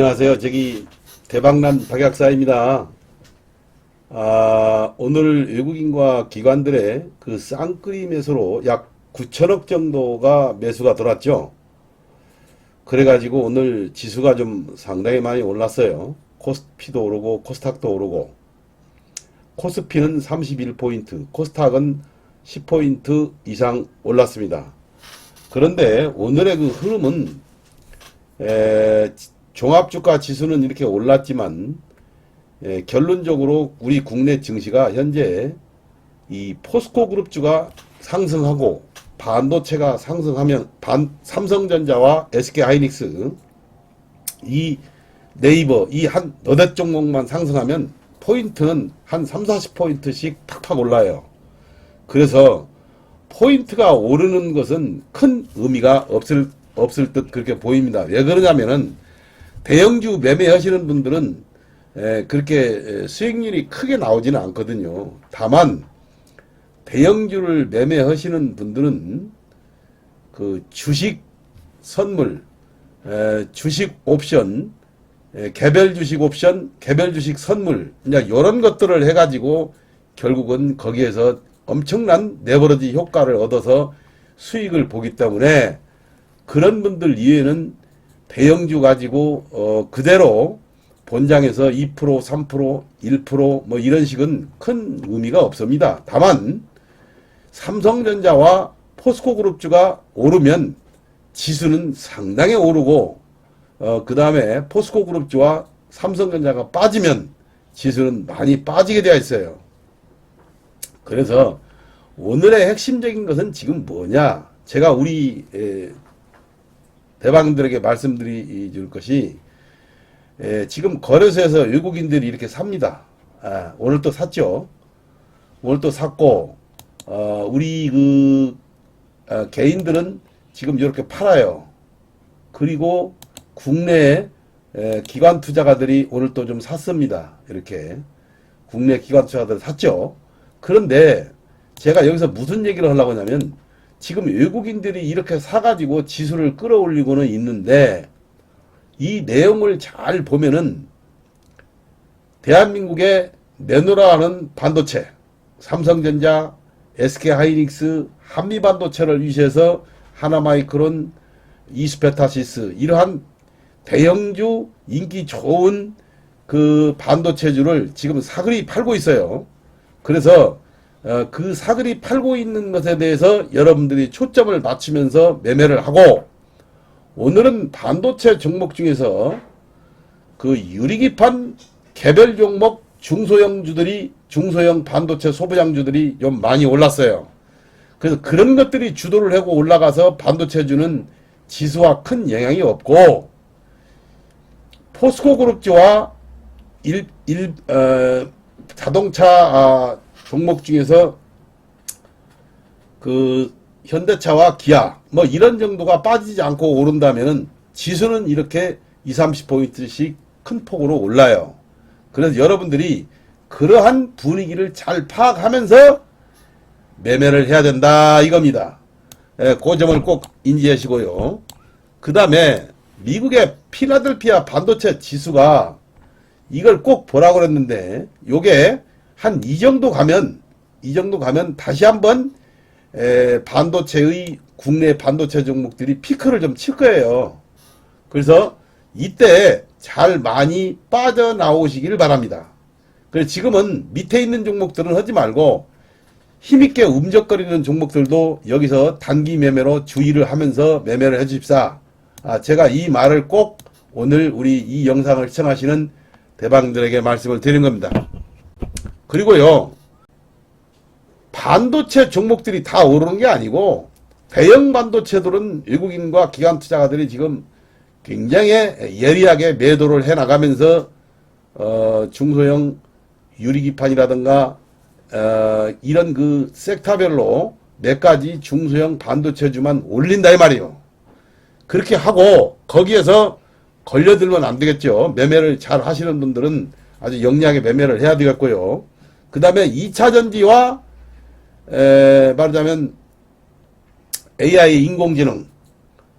안녕하세요. 저기 대박난 박약사입니다. 아, 오늘 외국인과 기관들의 그 쌍끌이 매수로 약 9천억 정도가 매수가 들어왔죠. 그래가지고 오늘 지수가 좀 상당히 많이 올랐어요. 코스피도 오르고 코스닥도 오르고 코스피는 31포인트, 코스닥은 10포인트 이상 올랐습니다. 그런데 오늘의 그 흐름은 에, 종합주가 지수는 이렇게 올랐지만 에, 결론적으로 우리 국내 증시가 현재 이 포스코 그룹주가 상승하고 반도체가 상승하면 반, 삼성전자와 SK 하이닉스 이 네이버 이 한 너댓 종목만 상승하면 포인트는 한 3, 40포인트씩 팍팍 올라요. 그래서 포인트가 오르는 것은 큰 의미가 없을 없을 듯 그렇게 보입니다. 왜 그러냐면은 대형주 매매하시는 분들은 에, 그렇게 에, 수익률이 크게 나오지는 않거든요. 다만 대형주를 매매하시는 분들은 그 주식 선물, 에, 주식 옵션, 에, 개별 주식 옵션, 개별 주식 선물, 이런 것들을 해가지고 결국은 거기에서 엄청난 네버러지 효과를 얻어서 수익을 보기 때문에 그런 분들 이외에는 대형주 가지고 어 그대로 본장에서 2% 3% 1%뭐 이런 식은 큰 의미가 없습니다. 다만 삼성전자와 포스코 그룹주가 오르면 지수는 상당히 오르고 어 그 다음에 포스코 그룹주와 삼성전자가 빠지면 지수는 많이 빠지게 되어 있어요. 그래서 오늘의 핵심적인 것은 지금 뭐냐? 제가 우리 에, 대방들에게 말씀드릴 것이 에, 지금 거래소에서 외국인들이 이렇게 삽니다. 아, 오늘 또 샀죠. 오늘 또 샀고 어, 우리 그 어, 개인들은 지금 이렇게 팔아요. 그리고 국내 에, 기관 투자가들이 오늘 또 좀 샀습니다. 이렇게 국내 기관 투자가들 샀죠. 그런데 제가 여기서 무슨 얘기를 하려고 하냐면 지금 외국인들이 이렇게 사가지고 지수를 끌어올리고는 있는데 이 내용을 잘 보면은 대한민국의 내놓으라는 반도체 삼성전자, SK 하이닉스, 한미반도체를 위시해서 하나마이크론, 이스페타시스 이러한 대형주 인기 좋은 그 반도체주를 지금 사그리 팔고 있어요. 그래서 어, 그 사그리 팔고 있는 것에 대해서 여러분들이 초점을 맞추면서 매매를 하고 오늘은 반도체 종목 중에서 그 유리기판 개별 종목 중소형주들이 중소형 반도체 소부장주들이 좀 많이 올랐어요. 그래서 그런 것들이 주도를 하고 올라가서 반도체주는 지수와 큰 영향이 없고 포스코 그룹주와 일, 일, 어, 자동차 아, 종목 중에서 그 현대차와 기아 뭐 이런 정도가 빠지지 않고 오른다면은 지수는 이렇게 2, 30포인트씩 큰 폭으로 올라요. 그래서 여러분들이 그러한 분위기를 잘 파악하면서 매매를 해야 된다 이겁니다. 예, 그 점을 꼭 인지하시고요. 그 다음에 미국의 필라델피아 반도체 지수가 이걸 꼭 보라고 그랬는데 요게 한 이 정도 가면 이 정도 가면 다시 한번 에, 반도체의 국내 반도체 종목들이 피크를 좀 칠 거예요. 그래서 이때 잘 많이 빠져나오시길 바랍니다. 그래서 지금은 밑에 있는 종목들은 하지 말고 힘있게 움적거리는 종목들도 여기서 단기 매매로 주의를 하면서 매매를 해주십사. 아, 제가 이 말을 꼭 오늘 우리 이 영상을 시청하시는 대방들에게 말씀을 드린 겁니다. 그리고요, 반도체 종목들이 다 오르는 게 아니고, 대형 반도체들은 외국인과 기관 투자가들이 지금 굉장히 예리하게 매도를 해 나가면서, 어, 중소형 유리기판이라든가, 어, 이런 그 섹터별로 몇 가지 중소형 반도체주만 올린다 이 말이에요. 그렇게 하고, 거기에서 걸려들면 안 되겠죠. 매매를 잘 하시는 분들은 아주 영리하게 매매를 해야 되겠고요. 그 다음에 2차 전지와 에, 말하자면 AI 인공지능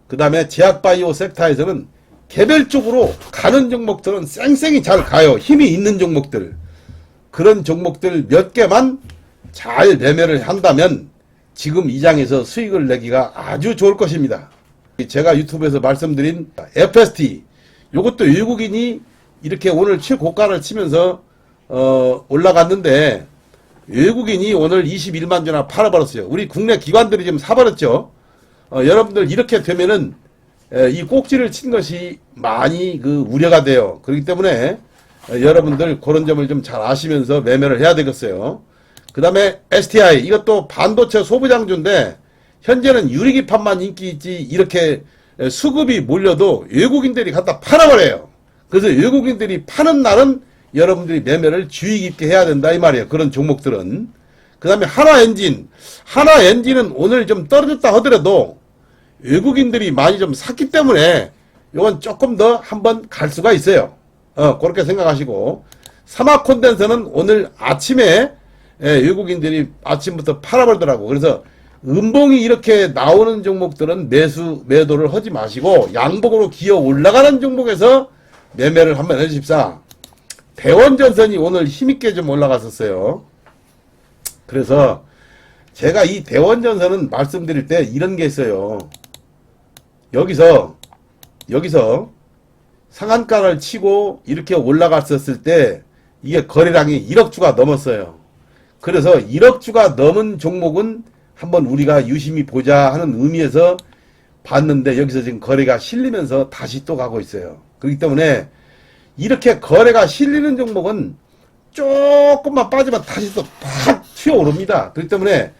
그 다음에 제약바이오 섹터에서는 개별적으로 가는 종목들은 쌩쌩이 잘 가요. 힘이 있는 종목들. 그런 종목들 몇 개만 잘 매매를 한다면 지금 이 장에서 수익을 내기가 아주 좋을 것입니다. 제가 유튜브에서 말씀드린 FST 요것도 외국인이 이렇게 오늘 최고가를 치면서 어 올라갔는데 외국인이 오늘 21만 주나 팔아버렸어요. 우리 국내 기관들이 지금 사버렸죠. 어, 여러분들 이렇게 되면은 에, 이 꼭지를 친 것이 많이 그 우려가 돼요. 그렇기 때문에 어, 여러분들 그런 점을 좀 잘 아시면서 매매를 해야 되겠어요. 그 다음에 STI 이것도 반도체 소부장주인데 현재는 유리기판만 인기 있지 이렇게 에, 수급이 몰려도 외국인들이 갖다 팔아버려요. 그래서 외국인들이 파는 날은 여러분들이 매매를 주의 깊게 해야 된다 이 말이에요. 그런 종목들은. 그 다음에 하나 엔진. 하나 엔진은 오늘 좀 떨어졌다 하더라도 외국인들이 많이 좀 샀기 때문에 이건 조금 더 한번 갈 수가 있어요. 어, 그렇게 생각하시고. 사막 콘덴서는 오늘 아침에 예, 외국인들이 아침부터 팔아버리더라고. 그래서 음봉이 이렇게 나오는 종목들은 매수, 매도를 하지 마시고 양복으로 기어 올라가는 종목에서 매매를 한번 해주십사. 대원전선이 오늘 힘있게 좀 올라갔었어요. 그래서 제가 이 대원전선은 말씀드릴 때 이런 게 있어요. 여기서, 여기서 상한가를 치고 이렇게 올라갔었을 때 이게 거래량이 1억 주가 넘었어요. 그래서 1억 주가 넘은 종목은 한번 우리가 유심히 보자 하는 의미에서 봤는데 여기서 지금 거래가 실리면서 다시 또 가고 있어요. 그렇기 때문에 이렇게 거래가 실리는 종목은 조금만 빠지면 다시 또팍 튀어오릅니다. 그렇기 때문에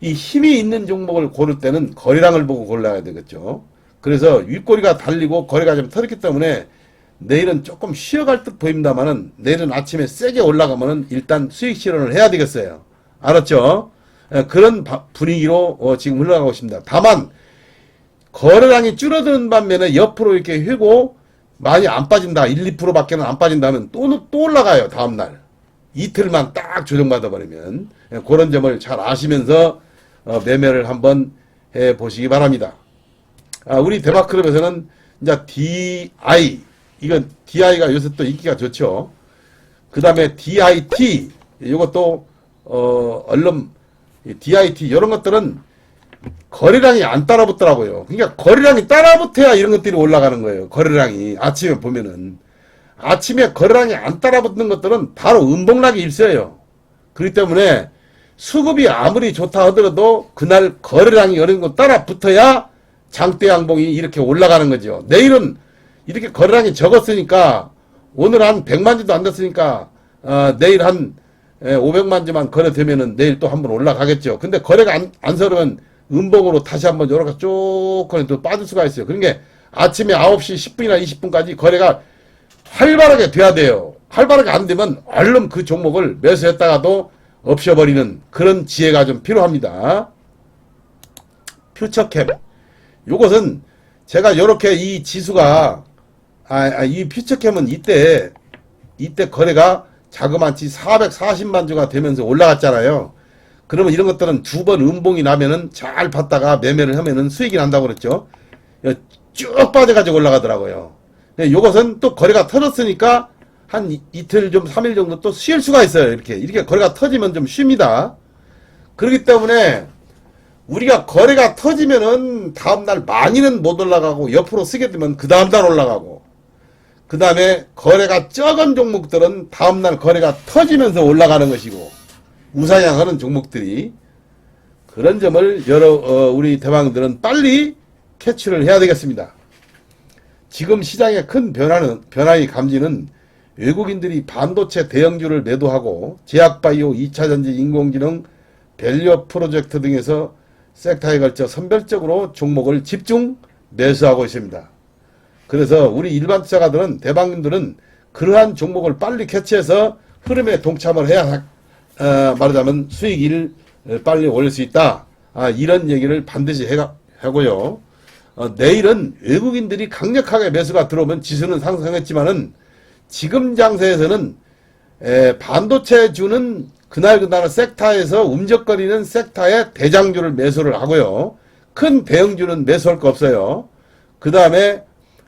이 힘이 있는 종목을 고를 때는 거래량을 보고 골라야 되겠죠. 그래서 윗꼬리가 달리고 거래가 좀 터졌기 때문에 내일은 조금 쉬어갈 듯 보입니다만은 내일은 아침에 세게 올라가면은 일단 수익 실현을 해야 되겠어요. 알았죠? 예, 그런 바- 분위기로 어, 지금 흘러가고 있습니다. 다만 거래량이 줄어드는 반면에 옆으로 이렇게 휘고 많이 안 빠진다. 1, 2%밖에는 안 빠진다면 또, 또 올라가요. 다음날. 이틀만 딱 조정받아 버리면 예, 그런 점을 잘 아시면서 어, 매매를 한번 해 보시기 바랍니다. 아, 우리 대박클럽에서는 이제 DI 이건 DI가 요새 또 인기가 좋죠. 그 다음에 DIT 이것도 어 얼른 이 DIT 이런 것들은 거래량이 안 따라붙더라고요. 그러니까 거래량이 따라붙어야 이런 것들이 올라가는 거예요. 거래량이 아침에 보면은 아침에 거래량이 안 따라붙는 것들은 바로 음봉락이 일세요. 그렇기 때문에 수급이 아무리 좋다 하더라도 그날 거래량이 이런 거 따라 붙어야 장대 양봉이 이렇게 올라가는 거죠. 내일은 이렇게 거래량이 적었으니까 오늘 한 100만 주도 안 됐으니까 어, 내일 한 예, 500만 주만 거래되면은 내일 또 한번 올라가겠죠. 근데 거래가 안, 안 서르면 음봉으로 다시 한번 요렇게 쭉 거래 또 빠질 수가 있어요. 그러니까 아침에 9시 10분이나 20분까지 거래가 활발하게 돼야 돼요. 활발하게 안 되면 얼른 그 종목을 매수했다가도 없애버리는 그런 지혜가 좀 필요합니다. 퓨처캡. 요것은 제가 요렇게 이 지수가 아, 아, 이 퓨처캠은 이때 이때 거래가 자그마치 440만 주가 되면서 올라갔잖아요. 그러면 이런 것들은 두 번 음봉이 나면은 잘 봤다가 매매를 하면은 수익이 난다고 그랬죠. 요- 쭉 빠져가지고 올라가더라고요. 근데 요것은 또 거래가 터졌으니까 한 이- 이틀 좀 3일 정도 또 쉴 수가 있어요. 이렇게 이렇게 거래가 터지면 좀 쉽니다. 그렇기 때문에 우리가 거래가 터지면은 다음날 많이는 못 올라가고 옆으로 쓰게 되면 그 다음날 올라가고 그 다음에 거래가 적은 종목들은 다음날 거래가 터지면서 올라가는 것이고 우상향하는 종목들이 그런 점을 여러 어, 우리 대방들은 빨리 캐치를 해야 되겠습니다. 지금 시장의 큰 변화는 변화의 감지는 외국인들이 반도체 대형주를 매도하고 제약바이오, 2차전지, 인공지능, 밸류 프로젝트 등에서 섹터에 걸쳐 선별적으로 종목을 집중 매수하고 있습니다. 그래서 우리 일반 투자가들은 대방님들은 그러한 종목을 빨리 캐치해서 흐름에 동참을 해야 하- 어, 말하자면 수익을 빨리 올릴 수 있다. 아, 이런 얘기를 반드시 해가, 하고요. 어, 내일은 외국인들이 강력하게 매수가 들어오면 지수는 상승했지만은 지금 장세에서는 에, 반도체 주는 그날 그날 섹터에서 움직거리는 섹터의 대장주를 매수를 하고요. 큰 대형주는 매수할 거 없어요. 그 다음에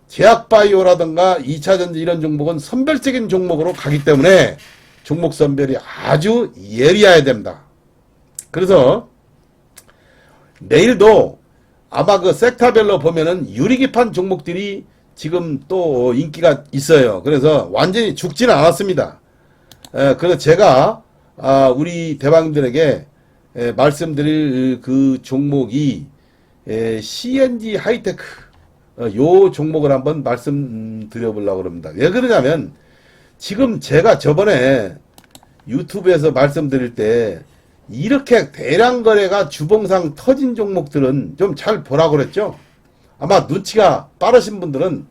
제약바이오라든가 2차전지 이런 종목은 선별적인 종목으로 가기 때문에 종목 선별이 아주 예리해야 됩니다. 그래서 내일도 아마 그 섹터별로 보면은 유리기판 종목들이 지금 또 인기가 있어요. 그래서 완전히 죽지는 않았습니다. 에, 그래서 제가 아, 우리 대방들에게 에, 말씀드릴 그 종목이 에, CNG 하이테크 어, 요 종목을 한번 말씀드려 보려고 합니다. 왜 그러냐면 지금 제가 저번에 유튜브에서 말씀드릴 때 이렇게 대량 거래가 주봉상 터진 종목들은 좀 잘 보라고 그랬죠. 아마 눈치가 빠르신 분들은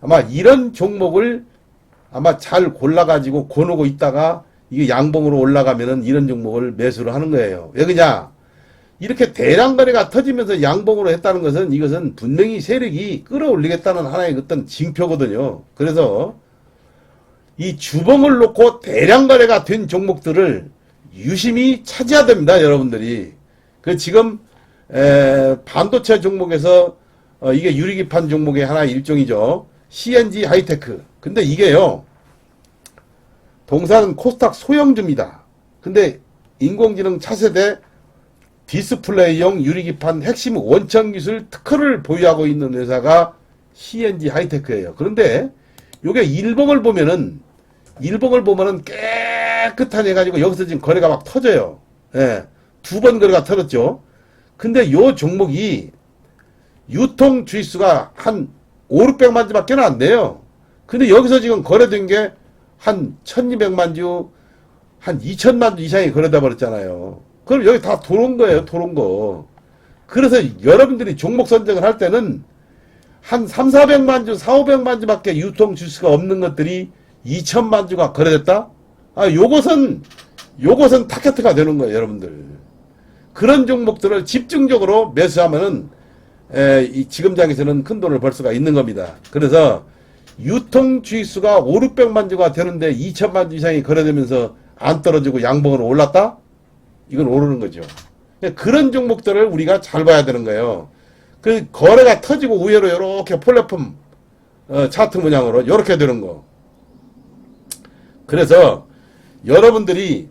아마 이런 종목을 아마 잘 골라가지고 고르고 있다가 이게 양봉으로 올라가면은 이런 종목을 매수를 하는 거예요. 왜 그냐? 이렇게 대량 거래가 터지면서 양봉으로 했다는 것은 이것은 분명히 세력이 끌어올리겠다는 하나의 어떤 징표거든요. 그래서 이 주봉을 놓고 대량 거래가 된 종목들을 유심히 찾아야 됩니다, 여러분들이. 그 지금 에, 반도체 종목에서 어, 이게 유리기판 종목의 하나 일종이죠. CNG 하이테크. 근데 이게요. 동사는 코스닥 소형주입니다. 근데 인공지능 차세대 디스플레이용 유리기판 핵심 원천 기술 특허를 보유하고 있는 회사가 CNG 하이테크예요. 그런데 요게 일봉을 보면은 일봉을 보면은 깨끗한 해가지고 여기서 지금 거래가 막 터져요. 예. 두 번 거래가 터졌죠. 근데 요 종목이 유통 주의수가 한 5, 600만 주밖에 안 돼요. 근데 여기서 지금 거래된 게 한 1200만 주, 한 2000만 주 이상이 거래돼 버렸잖아요. 그럼 여기 다 도는 거예요, 도는 거. 그래서 여러분들이 종목 선정을 할 때는 한 3, 400만 주, 4, 500만 주밖에 유통 주수가 없는 것들이 2천만 주가 거래됐다? 아, 요것은, 요것은 타켓트가 되는 거예요, 여러분들. 그런 종목들을 집중적으로 매수하면은, 에, 이 지금 장에서는 큰 돈을 벌 수가 있는 겁니다. 그래서 유통 주의수가 5, 600만 주가 되는데 2천만 주 이상이 거래되면서 안 떨어지고 양봉으로 올랐다? 이건 오르는 거죠. 그런 종목들을 우리가 잘 봐야 되는 거예요. 그 거래가 터지고 우회로 이렇게 플랫폼 어, 차트 모양으로 이렇게 되는 거. 그래서 여러분들이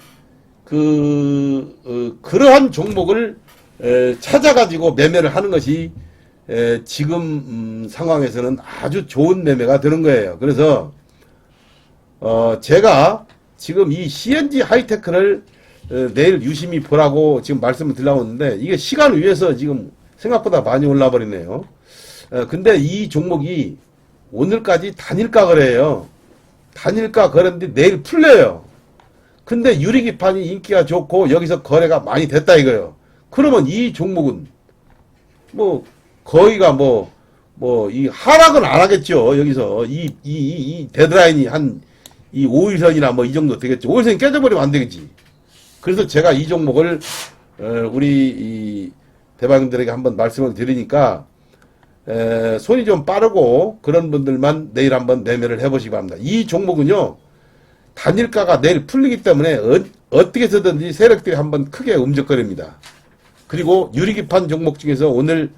그 어, 그러한 종목을 에, 찾아가지고 매매를 하는 것이 에, 지금 음, 상황에서는 아주 좋은 매매가 되는 거예요. 그래서 어, 제가 지금 이 CNG 하이테크를 어, 내일 유심히 보라고 지금 말씀을 드리려고 했는데 이게 시간 위에서 지금 생각보다 많이 올라 버리네요. 어, 근데 이 종목이 오늘까지 단일가 거래예요. 단일가 거래인데 내일 풀려요. 근데 유리기판이 인기가 좋고 여기서 거래가 많이 됐다 이거예요. 그러면 이 종목은 뭐 거의가 뭐 뭐 이 하락은 안 하겠죠. 여기서 이 이 이 데드라인이 한 이 5일선이나 뭐 이 정도 되겠죠. 5일선이 깨져버리면 안 되겠지. 그래서 제가 이 종목을 어, 우리 이 대방들에게 한번 말씀을 드리니까 에, 손이 좀 빠르고 그런 분들만 내일 한번 매매를 해보시기 바랍니다. 이 종목은요 단일가가 내일 풀리기 때문에 어, 어떻게 해서든지 세력들이 한번 크게 움직거립니다. 그리고 유리기판 종목 중에서 오늘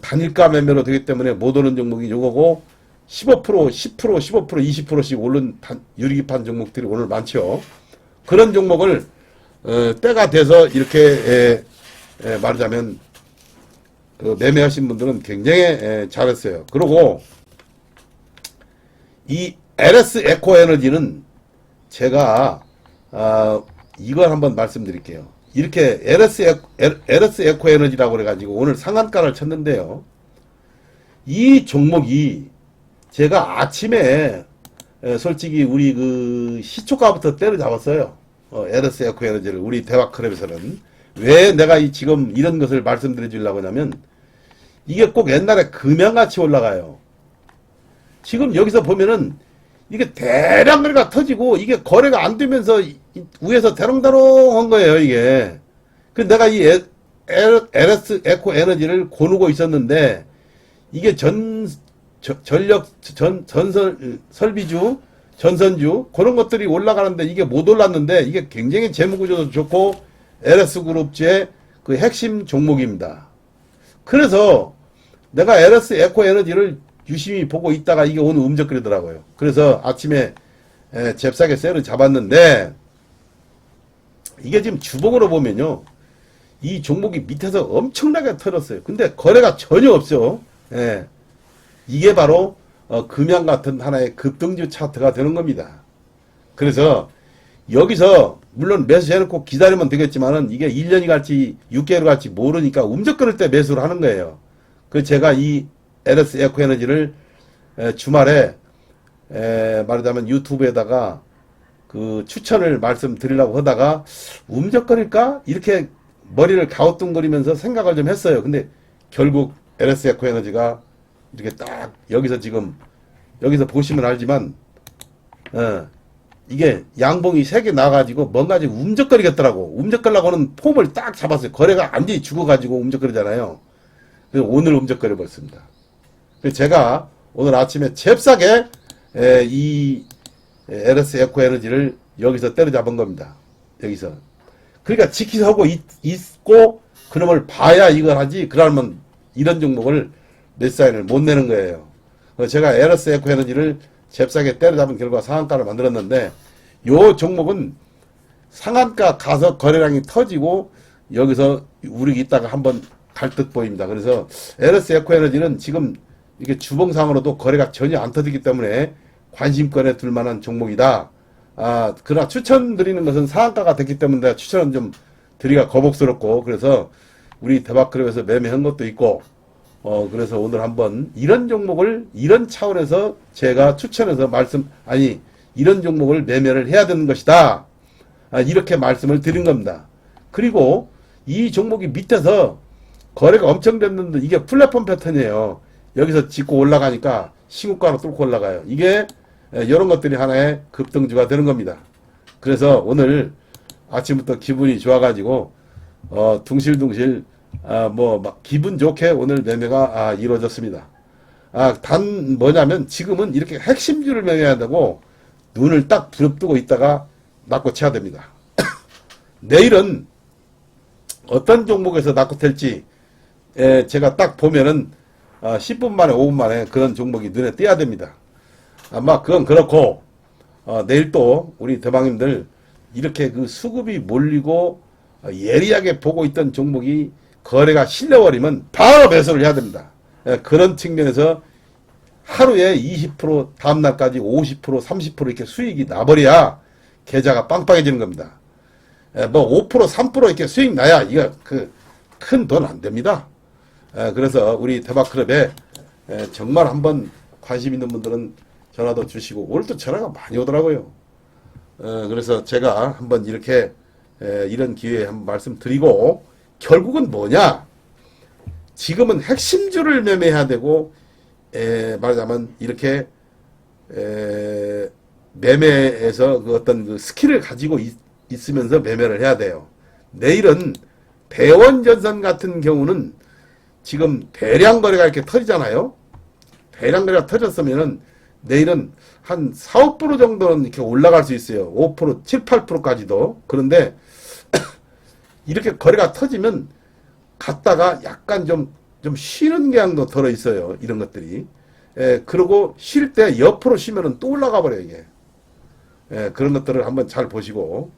단일가 매매로 되기 때문에 못 오는 종목이 요거고 15% 10% 15% 20%씩 오른 단- 유리기판 종목들이 오늘 많죠. 그런 종목을 어, 때가 돼서 이렇게 에, 에, 말하자면 그 매매하신 분들은 굉장히 에, 잘했어요. 그리고 이 LS 에코 에너지는 제가 아, 이걸 한번 말씀드릴게요. 이렇게 LS 에코, LS 에코 에너지라고 그래가지고 오늘 상한가를 쳤는데요. 이 종목이 제가 아침에 에, 솔직히 우리 그 시초가부터 때려잡았어요. 어, LS 에코 에너지를 우리 대화클럽에서는 왜 내가 이 지금 이런 것을 말씀드려 주려고 하냐면 이게 꼭 옛날에 금양같이 올라가요. 지금 여기서 보면은 이게 대량 거래가 터지고 이게 거래가 안 되면서 위에서 대롱대롱 한 거예요 이게. 그 내가 이 에- 에- LS 에코 에너지를 고르고 있었는데 이게 전 저- 전력 전 전설 설비주 전선주 그런 것들이 올라가는데 이게 못 올랐는데 이게 굉장히 재무 구조도 좋고 LS 그룹주의 그 핵심 종목입니다. 그래서 내가 LS 에코 에너지를 유심히 보고 있다가 이게 오늘 움적거리더라고요. 그래서 아침에 에, 잽싸게 셀을 잡았는데 이게 지금 주봉으로 보면요. 이 종목이 밑에서 엄청나게 털었어요. 근데 거래가 전혀 없죠. 예. 이게 바로 어, 금양 같은 하나의 급등주 차트가 되는 겁니다. 그래서 여기서 물론 매수해놓고 기다리면 되겠지만은 이게 1년이 갈지 6개월 갈지 모르니까 움직거릴 때 매수를 하는 거예요. 그 제가 이 LS 에코 에너지를 에, 주말에 에, 말하자면 유튜브에다가 그 추천을 말씀드리려고 하다가 움적거릴까 이렇게 머리를 가우뚱거리면서 생각을 좀 했어요. 근데 결국 LS 에코 에너지가 이렇게 딱 여기서 지금 여기서 보시면 알지만 어, 이게 양봉이 세 개 나가지고 뭔가 좀 움적거리겠더라고. 움적거리려고는 폼을 딱 잡았어요. 거래가 완전히 죽어가지고 움적거리잖아요. 그래서 오늘 움적거려 버렸습니다. 그래서 제가 오늘 아침에 잽싸게 에, 이 에, LS 에코 에너지를 여기서 때려잡은 겁니다. 여기서. 그러니까 지키하고 있고 그놈을 봐야 이걸 하지 그러면 이런 종목을 몇 사인을 못 내는 거예요. 제가 LS 에코 에너지를 잽싸게 때려잡은 결과 상한가를 만들었는데 요 종목은 상한가 가서 거래량이 터지고 여기서 우리 있다가 한번 갈 듯 보입니다. 그래서 LS 에코에너지는 지금 이게 주봉상으로도 거래가 전혀 안 터지기 때문에 관심권에 둘 만한 종목이다. 아, 그러나 추천드리는 것은 상한가가 됐기 때문에 추천은 좀 드리기가 거북스럽고 그래서 우리 대박클럽에서 매매한 것도 있고 어, 그래서 오늘 한번 이런 종목을 이런 차원에서 제가 추천해서 말씀, 아니, 이런 종목을 매매를 해야 되는 것이다. 아, 이렇게 말씀을 드린 겁니다. 그리고 이 종목이 밑에서 거래가 엄청 됐는데 이게 플랫폼 패턴이에요. 여기서 짚고 올라가니까 신고가로 뚫고 올라가요. 이게 에, 이런 것들이 하나의 급등주가 되는 겁니다. 그래서 오늘 아침부터 기분이 좋아가지고 어, 둥실둥실 아, 뭐, 막, 기분 좋게 오늘 매매가, 아, 이루어졌습니다. 아, 단, 뭐냐면, 지금은 이렇게 핵심주를 매매해야 되고, 눈을 딱 부릅뜨고 있다가, 낚고 쳐야 됩니다. 내일은, 어떤 종목에서 낚고 텔지, 에, 제가 딱 보면은, 아, 10분 만에, 5분 만에 그런 종목이 눈에 띄어야 됩니다. 아마 그건 그렇고, 어, 내일 또, 우리 대방님들, 이렇게 그 수급이 몰리고, 어, 예리하게 보고 있던 종목이 거래가 실려버리면 바로 매수를 해야 됩니다. 예, 그런 측면에서 하루에 20% 다음날까지 50% 30% 이렇게 수익이 나버려야 계좌가 빵빵해지는 겁니다. 예, 뭐5% 3% 이렇게 수익 나야 이거 그 큰 돈 안 됩니다. 예, 그래서 우리 대박클럽에 예, 정말 한번 관심 있는 분들은 전화도 주시고 오늘도 전화가 많이 오더라고요. 어, 그래서 제가 한번 이렇게 에, 이런 기회에 한번 말씀드리고 결국은 뭐냐? 지금은 핵심주를 매매해야 되고 에, 말하자면 이렇게 에, 매매에서 그 어떤 그 스킬을 가지고 있, 있으면서 매매를 해야 돼요. 내일은 대원전선 같은 경우는 지금 대량 거래가 이렇게 터지잖아요. 대량 거래가 터졌으면은 내일은 한 4, 5% 정도는 이렇게 올라갈 수 있어요. 5%, 7, 8%까지도. 그런데 이렇게 거래가 터지면 갔다가 약간 좀, 좀 쉬는 경향도 들어 있어요. 이런 것들이. 예, 그리고 쉴 때 옆으로 쉬면은 또 올라가 버려요, 이게. 예, 그런 것들을 한번 잘 보시고.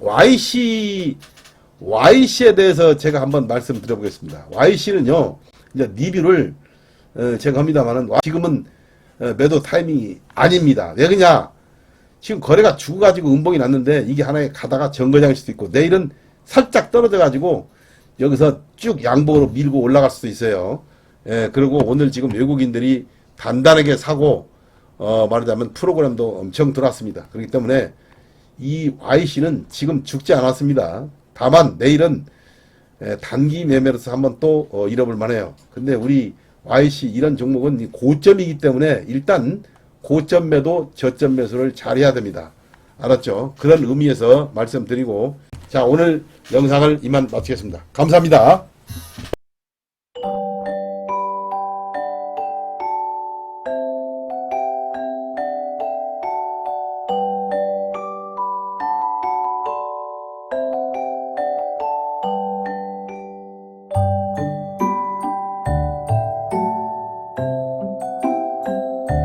YC, YC에 대해서 제가 한번 말씀드려보겠습니다. YC는요, 이제 리뷰를, 어, 제가 합니다만은, 지금은 어, 매도 타이밍이 아닙니다. 왜 그냐? 지금 거래가 죽어가지고 음봉이 났는데 이게 하나의 가다가 정거장일 수도 있고 내일은 살짝 떨어져가지고 여기서 쭉 양봉으로 밀고 올라갈 수도 있어요. 예, 그리고 오늘 지금 외국인들이 단단하게 사고 어, 말하자면 프로그램도 엄청 들어왔습니다. 그렇기 때문에 이 YC는 지금 죽지 않았습니다. 다만 내일은 예, 단기 매매로서 한번 또 어, 잃어볼 만해요. 근데 우리 YC 이런 종목은 고점이기 때문에 일단 고점 매도, 저점 매수를 잘 해야 됩니다. 알았죠? 그런 의미에서 말씀드리고 자 오늘 영상을 이만 마치겠습니다. 감사합니다.